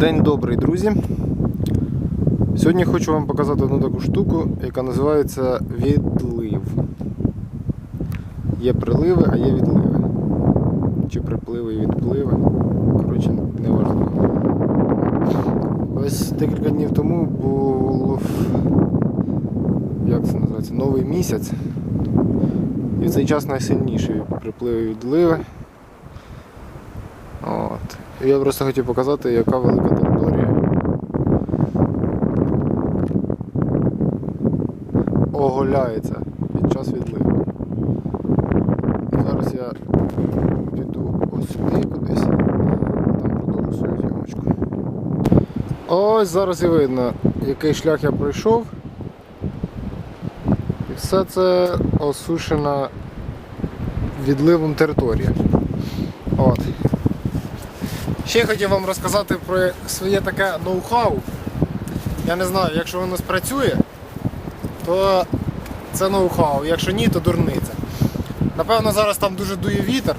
День добрий, друзі. Сьогодні хочу вам показати одну таку штуку, яка називається відлив. Є приливи, а є відливи. Чи припливи і відпливи. Коротше, не важливо. Ось декілька днів тому був як це називається? Новий місяць. І в цей час найсильніші припливи і відливи. Я просто хотів показати, яка велика територія. Оголяється під час відливу. Зараз я піду ось сюди кудись, там продовжу свою зйомочку. Ось зараз і видно, який шлях я пройшов. І все це осушена відливом територія. От. Ще я хотів вам розказати про своє таке ноу-хау. Я не знаю, якщо воно спрацює, то це ноу-хау. Якщо ні, то дурниця. Напевно, зараз там дуже дує вітер.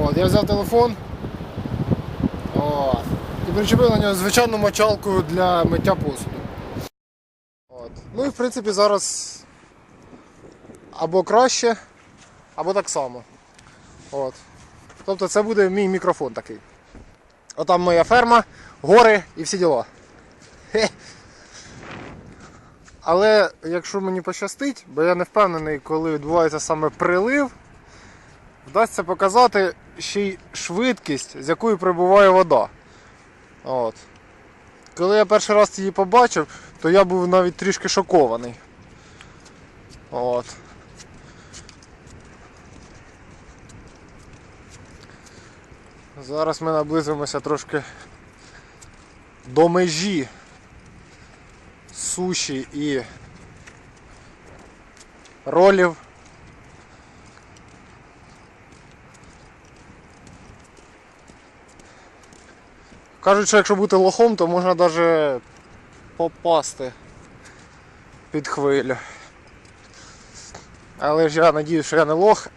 От, я взяв телефон От, і причепив на нього звичайну мочалку для миття посуду. От. Ну і в принципі зараз або краще, або так само. От. Тобто це буде мій мікрофон такий. Отам моя ферма, гори і всі діла. Але якщо мені пощастить, бо я не впевнений, коли відбувається саме прилив, вдасться показати ще й швидкість, з якою прибуває вода. От. Коли я перший раз її побачив, то я був навіть трішки шокований. От. Зараз ми наблизимося трошки до межі суші і ролів. Кажуть, що якщо бути лохом, то можна навіть попасти під хвилю. Але ж я надіюсь, що я не лох.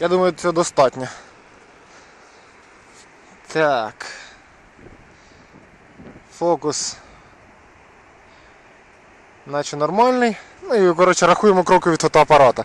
Я думаю, цього достатньо. Так. Фокус. Наче нормальний. Ну і коротше рахуємо кроки від фотоапарата.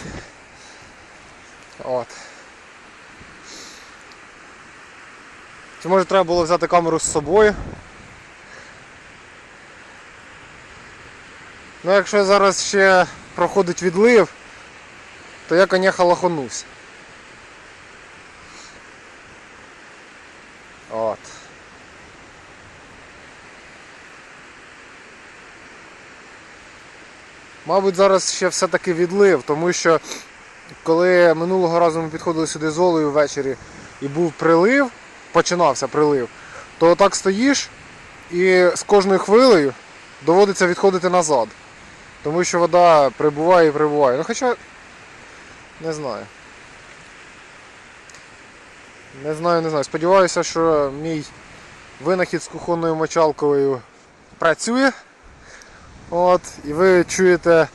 От. Чи може треба було взяти камеру з собою? Ну якщо зараз ще проходить відлив, то я коняха лоханусь. От. Мабуть, зараз ще все-таки відлив, тому що коли минулого разу ми підходили сюди з Олею ввечері і був прилив, починався прилив, то так стоїш і з кожною хвилею доводиться відходити назад. Тому що вода прибуває і прибуває. Ну хоча не знаю. Не знаю, не знаю. Сподіваюся, що мій винахід з кухонною мочалкою працює. От, і ви чуєте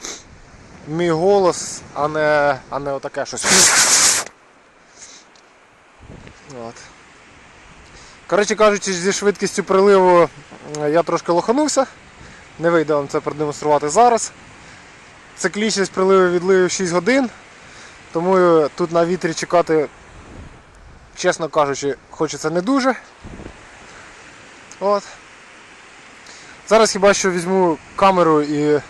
мій голос, а не, а не отаке щось. От. Коротше кажучи, зі швидкістю приливу е, я трошки лоханувся. Не вийде вам це продемонструвати зараз. Циклічність приливу відливів 6 годин. Тому тут на вітрі чекати, чесно кажучи, хочеться не дуже. От. Зараз хіба що візьму камеру і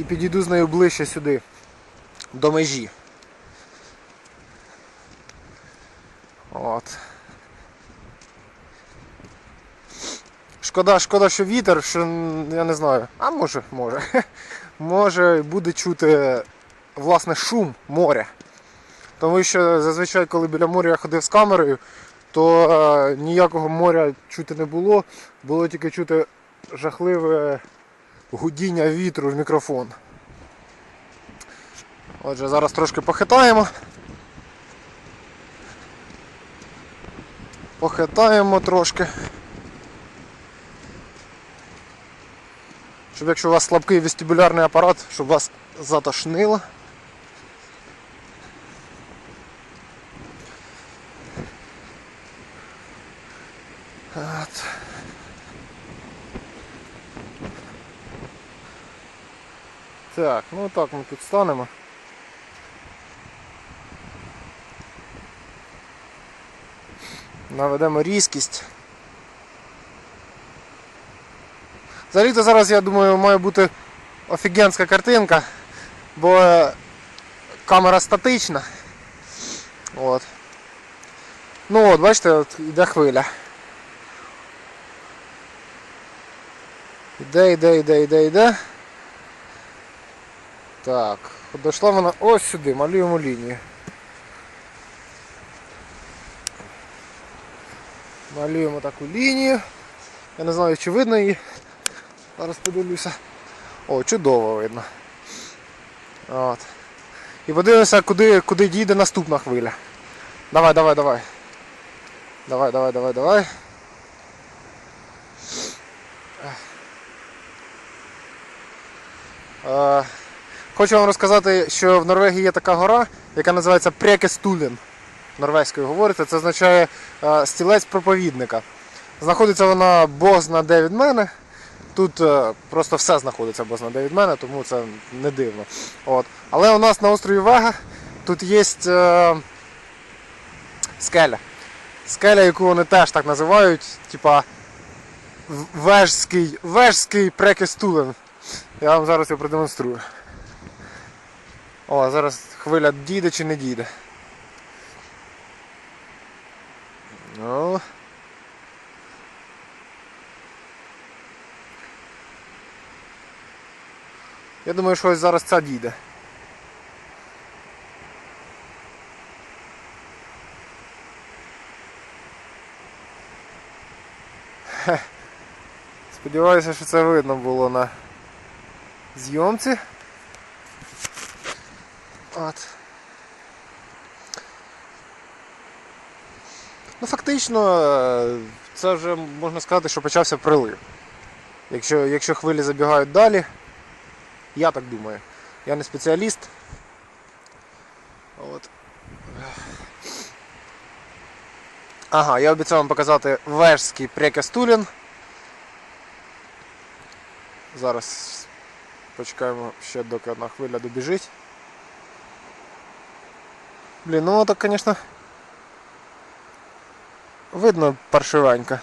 і підійду з нею ближче сюди, до межі. От. Шкода, шкода, що вітер, що я не знаю. А може, може. Може буде чути власне шум моря. Тому що зазвичай, коли біля моря я ходив з камерою, то е, ніякого моря чути не було, було тільки чути жахливе гудіння вітру в мікрофон. Отже, зараз трошки похитаємо. Похитаємо трошки. Щоб якщо у вас слабкий вестибулярний апарат, щоб вас затошнило. От. Так, ну так ми тут станемо. Наведемо різкість. Взагалі-то зараз, я думаю, має бути офігенська картинка, бо е, камера статична. От. Ну от, бачите, от іде хвиля. Іде, іде, іде, іде, іде. Так, дійшла вона ось сюди, малюємо лінію. Малюємо таку лінію. Я не знаю, чи видно її. Зараз подивлюся. О, чудово видно. От. І подивимося, куди, куди дійде наступна хвиля. Давай, давай, давай. Давай, давай, давай, давай. Е, Хочу вам розказати, що в Норвегії є така гора, яка називається Прекестулен. Норвезькою говориться, це означає е, стілець проповідника. Знаходиться вона бозна де від мене. Тут е, просто все знаходиться бозна де від мене, тому це не дивно. От. Але у нас на острові Вега тут є е, скеля. Скеля, яку вони теж так називають, типа Вежський, Вежський Прекестулен. Я вам зараз його продемонструю. О, зараз хвиля дійде чи не дійде. Ну. Я думаю, що ось зараз ця дійде. Сподіваюся, що це видно було на зйомці. От. Ну, фактично, е, це вже можна сказати, що почався прилив. Якщо, якщо хвилі забігають далі, я так думаю. Я не спеціаліст. От. Ага, я обіцяв вам показати вежський прекастулін. Зараз почекаємо ще доки одна хвиля добіжить. Блін, ну так, звісно, видно паршивенько.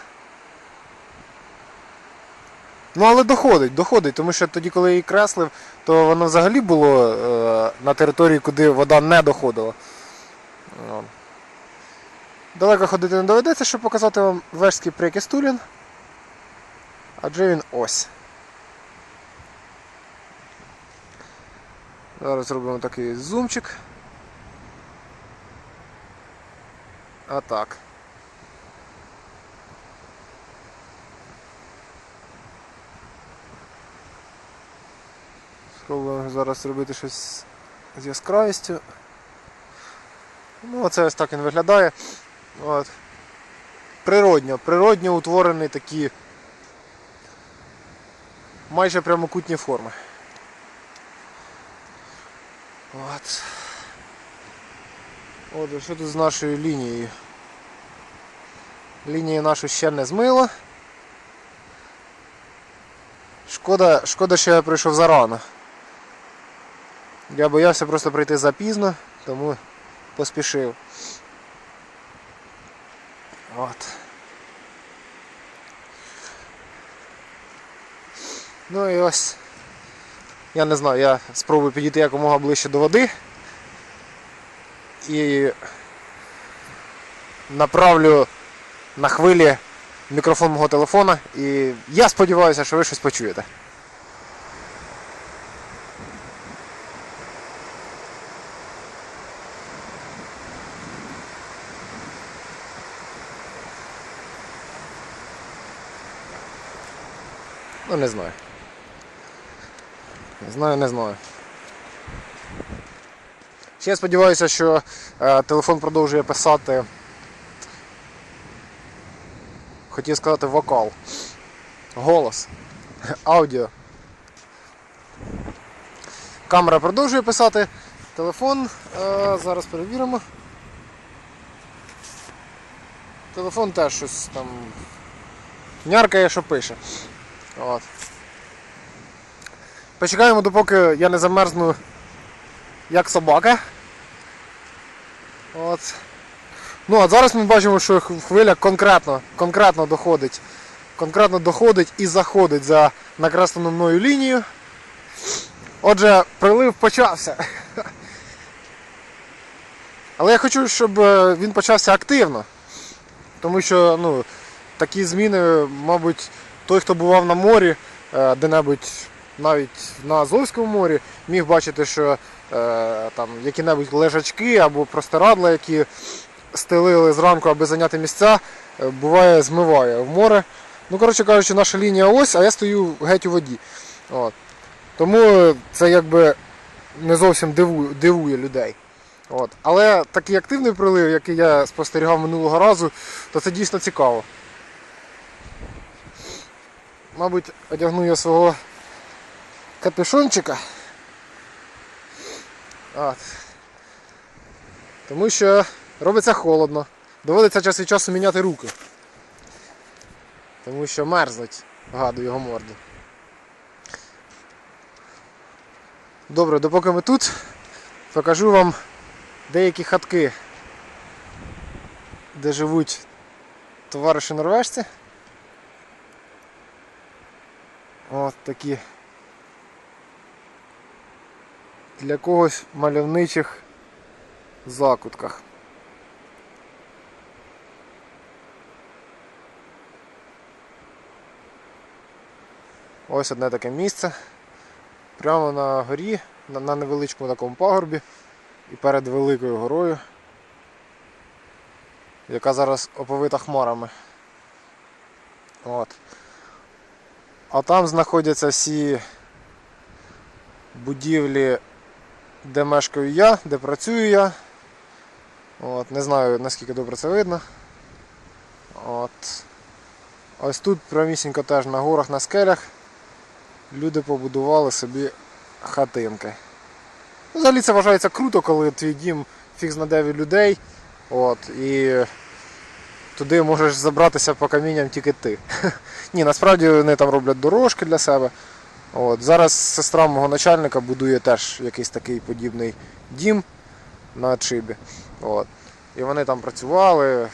Ну але доходить, доходить, тому що тоді, коли її креслив, то воно взагалі було е, на території, куди вода не доходила. Далеко ходити не доведеться, щоб показати вам вежський прекістулін. Адже він ось. Зараз зробимо такий зумчик. А так. Спробуємо зараз зробити щось з яскравістю. Ну, оце ось так він виглядає. От. Природньо, природньо утворені такі майже прямокутні форми. От. Отже, що тут з нашою лінією? Лінію нашу ще не змило. Шкода, шкода, що я прийшов зарано. Я боявся просто прийти запізно, тому поспішив. От. Ну і ось. Я не знаю, я спробую підійти якомога ближче до води і направлю на хвилі мікрофон мого телефона. І я сподіваюся, що ви щось почуєте. Ну, не знаю. Не знаю, не знаю. Я сподіваюся, що е, телефон продовжує писати. Хотів сказати вокал. Голос. Аудіо. Камера продовжує писати. Телефон. Е, зараз перевіримо. Телефон теж щось там. Няркає, що пише. От. Почекаємо, допоки я не замерзну як собака. От. Ну, а зараз ми бачимо, що хвиля конкретно, конкретно доходить. Конкретно доходить і заходить за накреслену мною лінію. Отже, прилив почався. Але я хочу, щоб е, він почався активно. Тому що ну, такі зміни, мабуть, той, хто бував на морі, е, де-небудь навіть на Азовському морі, міг бачити, що там які-небудь лежачки або простирадла, які стелили зранку, аби зайняти місця, е, буває змиває в море. Ну, коротше кажучи, наша лінія ось, а я стою геть у воді. От. Тому це якби не зовсім дивує, дивує людей. От. Але такий активний прилив, який я спостерігав минулого разу, то це дійсно цікаво. Мабуть, одягну я свого капюшончика. От. Тому що робиться холодно. Доводиться час від часу міняти руки. Тому що мерзнуть, гаду його морди. Добре, допоки ми тут, покажу вам деякі хатки, де живуть товариші норвежці. От такі для когось мальовничих закутках. Ось одне таке місце. Прямо на горі, на, невеличкому такому пагорбі і перед великою горою, яка зараз оповита хмарами. От. А там знаходяться всі будівлі, де мешкаю я, де працюю я. От, не знаю наскільки добре це видно. От. Ось тут прямісінько теж на горах, на скелях люди побудували собі хатинки. Ну, Взагалі це вважається круто, коли твій дім фіг знаде від людей. От, і туди можеш забратися по камінням тільки ти. Ні, насправді вони там роблять дорожки для себе. От, зараз сестра мого начальника будує теж якийсь такий подібний дім на Чибі. От. І вони там працювали,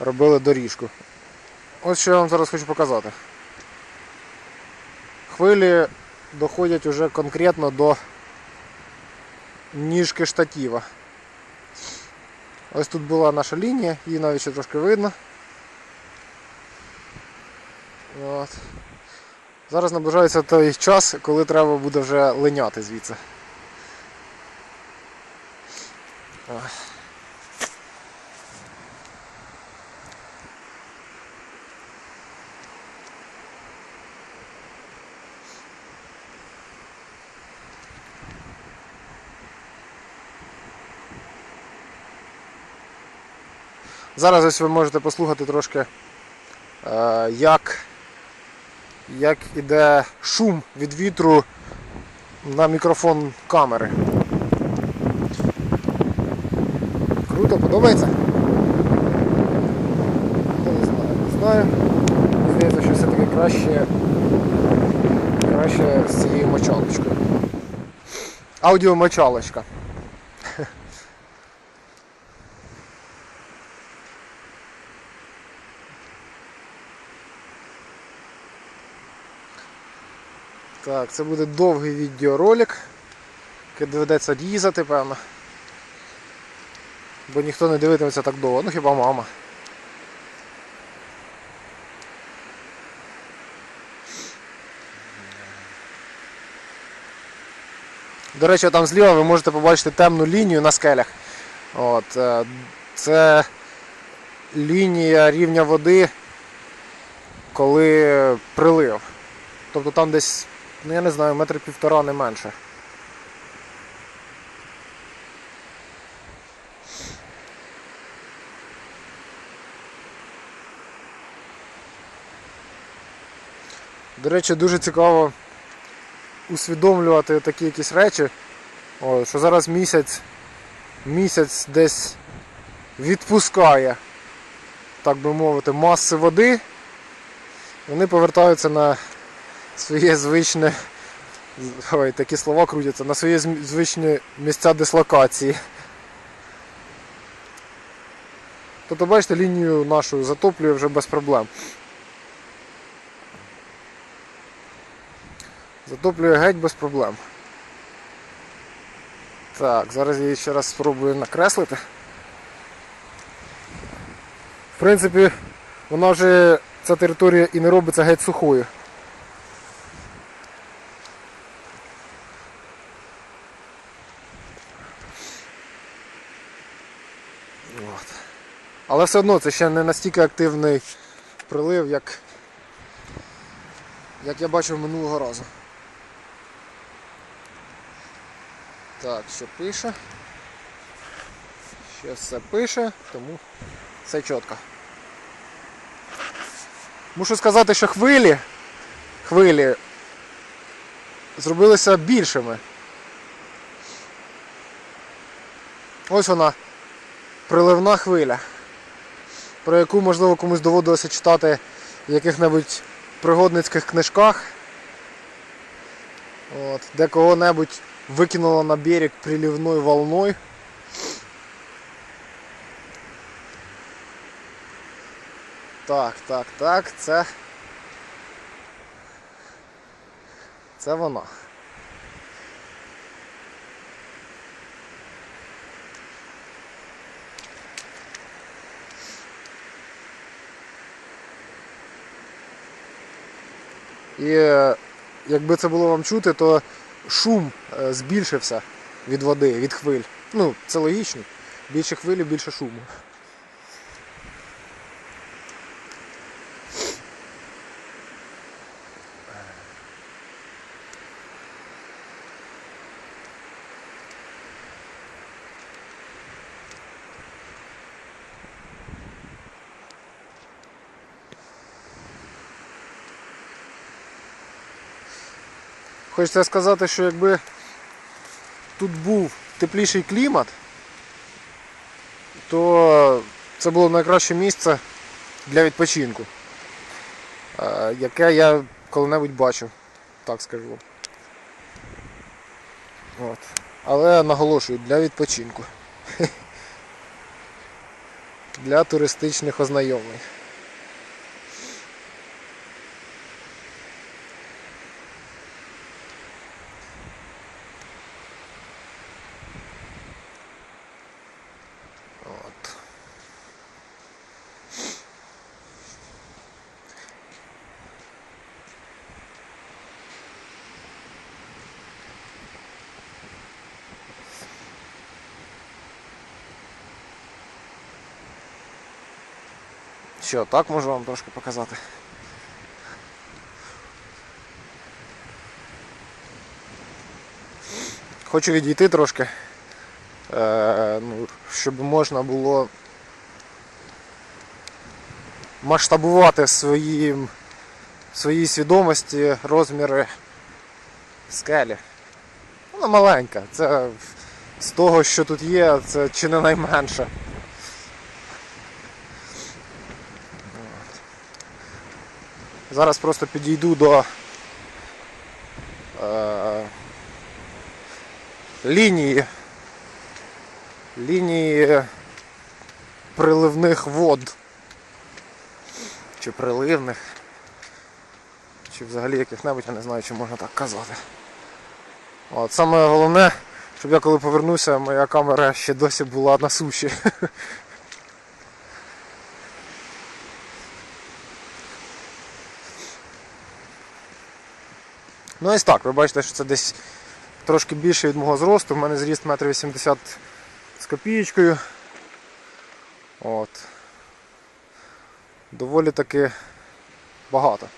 робили доріжку. Ось що я вам зараз хочу показати. Хвилі доходять уже конкретно до ніжки штатива. Ось тут була наша лінія, її навіть ще трошки видно. От. Зараз наближається той час, коли треба буде вже линяти звідси. Зараз ось ви можете послухати трошки, е, як, як іде шум від вітру на мікрофон камери. Круто, подобається? Я не знаю, не знаю. Здається, що все-таки краще, краще з цією мочалочкою. Аудіомочалочка. Так, це буде довгий відеоролик, який доведеться різати, певно. Бо ніхто не дивитиметься так довго, ну хіба мама. До речі, там зліва ви можете побачити темну лінію на скелях. От, е, це лінія рівня води коли прилив. Тобто там десь, ну я не знаю, метр півтора не менше. До речі, дуже цікаво усвідомлювати такі якісь речі, о, що зараз місяць, місяць десь відпускає, так би мовити, маси води, вони повертаються на своє звичне, ой, такі слова крутяться, на свої зм- звичні місця дислокації. Тобто, бачите, лінію нашу затоплює вже без проблем. Затоплює геть без проблем. Так, зараз я її ще раз спробую накреслити. В принципі, вона вже, ця територія і не робиться геть сухою. От. Але все одно це ще не настільки активний прилив, як, як я бачив минулого разу. Так, що пише? Ще все пише, тому все чітко. Мушу сказати, що хвилі, хвилі зробилися більшими. Ось вона, приливна хвиля, про яку, можливо, комусь доводилося читати в яких-небудь пригодницьких книжках. От, де кого-небудь викинуло на берег приливною волною. Так, так, так, це. Це вона. І е, якби це було вам чути, то шум е, збільшився від води, від хвиль. Ну, це логічно. Більше хвилі, більше шуму. Хочеться сказати, що якби тут був тепліший клімат, то це було найкраще місце для відпочинку, е, яке я коли-небудь бачив, так скажу. От. Але наголошую, для відпочинку. Для туристичних ознайомлень. Що, так можу вам трошки показати? Хочу відійти трошки, е, ну, щоб можна було масштабувати в своїй свідомості розміри скелі. Вона маленька, це з того, що тут є, це чи не найменше. Зараз просто підійду до е, лінії лінії приливних вод. Чи приливних, чи взагалі яких-небудь, я не знаю, чи можна так казати. От, Саме головне, щоб я коли повернуся, моя камера ще досі була на суші. Ну ось так, ви бачите, що це десь трошки більше від мого зросту. У мене зріст 1,80 м з копієчкою. От. Доволі таки багато.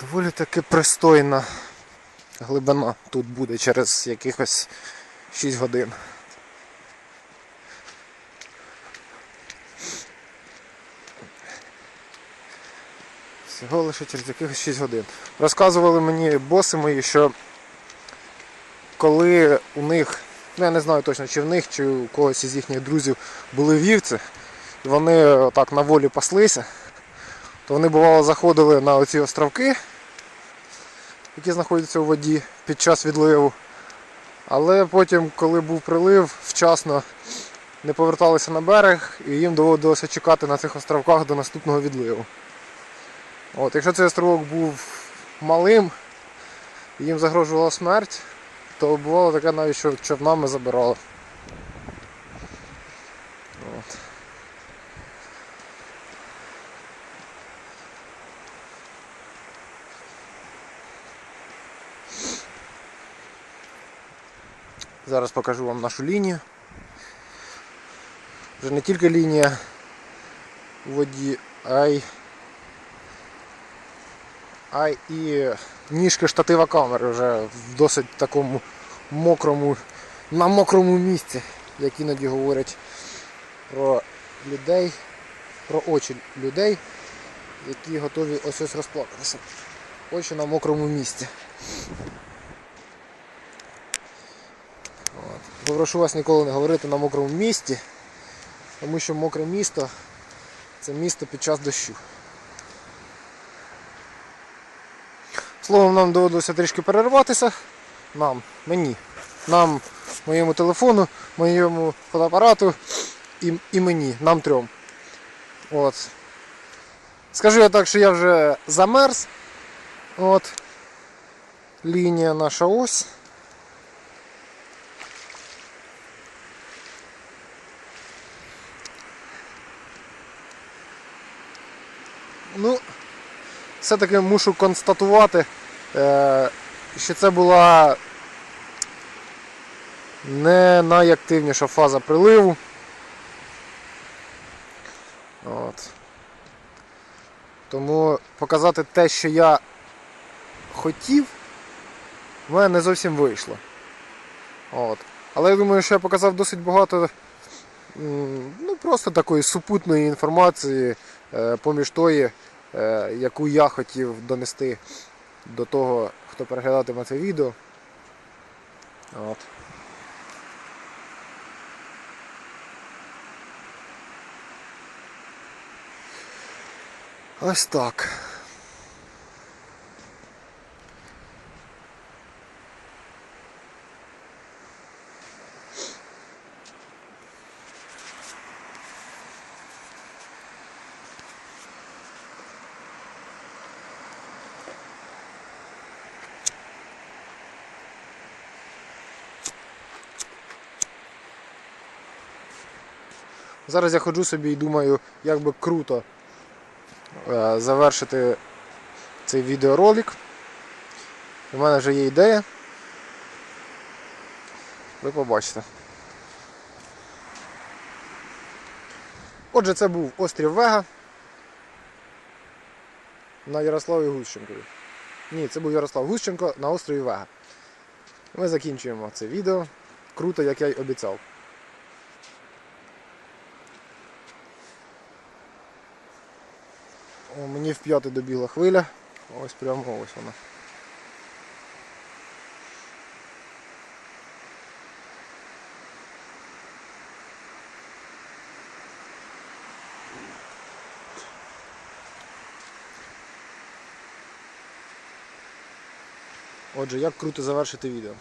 Доволі таки пристойна глибина тут буде через якихось 6 годин. Всього лише через якихось 6 годин. Розказували мені боси мої, що коли у них, ну я не знаю точно, чи в них, чи у когось із їхніх друзів були вівці, і вони так на волі паслися, то вони бувало заходили на оці островки, які знаходяться у воді під час відливу. Але потім, коли був прилив, вчасно не поверталися на берег і їм доводилося чекати на цих островках до наступного відливу. От, якщо цей островок був малим, їм загрожувала смерть, то бувало таке навіть, що човнами забирали. От. Зараз покажу вам нашу лінію. Вже не тільки лінія у воді, а й а і ніжки штатива камери вже в досить такому мокрому, на мокрому місці, як іноді говорять про людей, про очі людей, які готові ось ось розплакатися. Очі на мокрому місці. От. Попрошу вас ніколи не говорити на мокрому місці, тому що мокре місто це місто під час дощу. Словом, нам доводилося трішки перерватися. Нам, мені, нам, моєму телефону, моєму фотоапарату і, і мені, нам трьом. От. Скажу я так, що я вже замерз. От. Лінія наша ось. Ну, все-таки мушу констатувати, е, що це була не найактивніша фаза приливу. От. Тому показати те, що я хотів, в мене не зовсім вийшло. От. Але я думаю, що я показав досить багато ну, просто такої супутної інформації е, поміж тої, яку я хотів донести до того, хто переглядатиме це відео. От. Ось так. Зараз я ходжу собі і думаю, як би круто е, завершити цей відеоролик. У мене вже є ідея. Ви побачите. Отже, це був острів Вега на Ярославі Гущенкові. Ні, це був Ярослав Гущенко на острові Вега. Ми закінчуємо це відео. Круто, як я й обіцяв. Мені в п'яти добігла хвиля. Ось прямо ось вона. Отже, як круто завершити відео.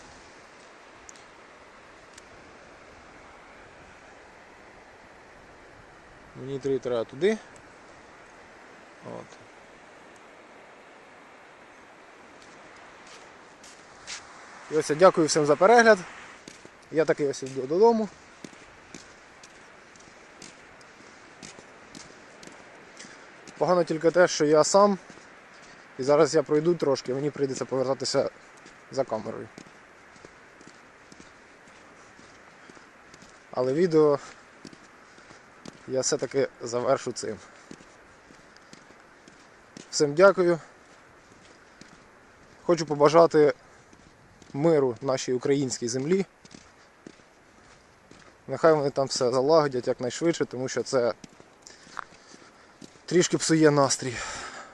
Мені три треба туди. От. І ось я дякую всім за перегляд. Я таки ось йду додому. Погано тільки те, що я сам. І зараз я пройду трошки, мені прийдеться повертатися за камерою. Але відео я все-таки завершу цим. Всім дякую. Хочу побажати миру нашій українській землі. Нехай вони там все залагодять якнайшвидше, тому що це трішки псує настрій,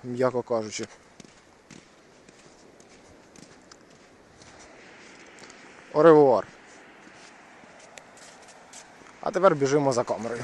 м'яко кажучи. Оревуар. А тепер біжимо за камерою.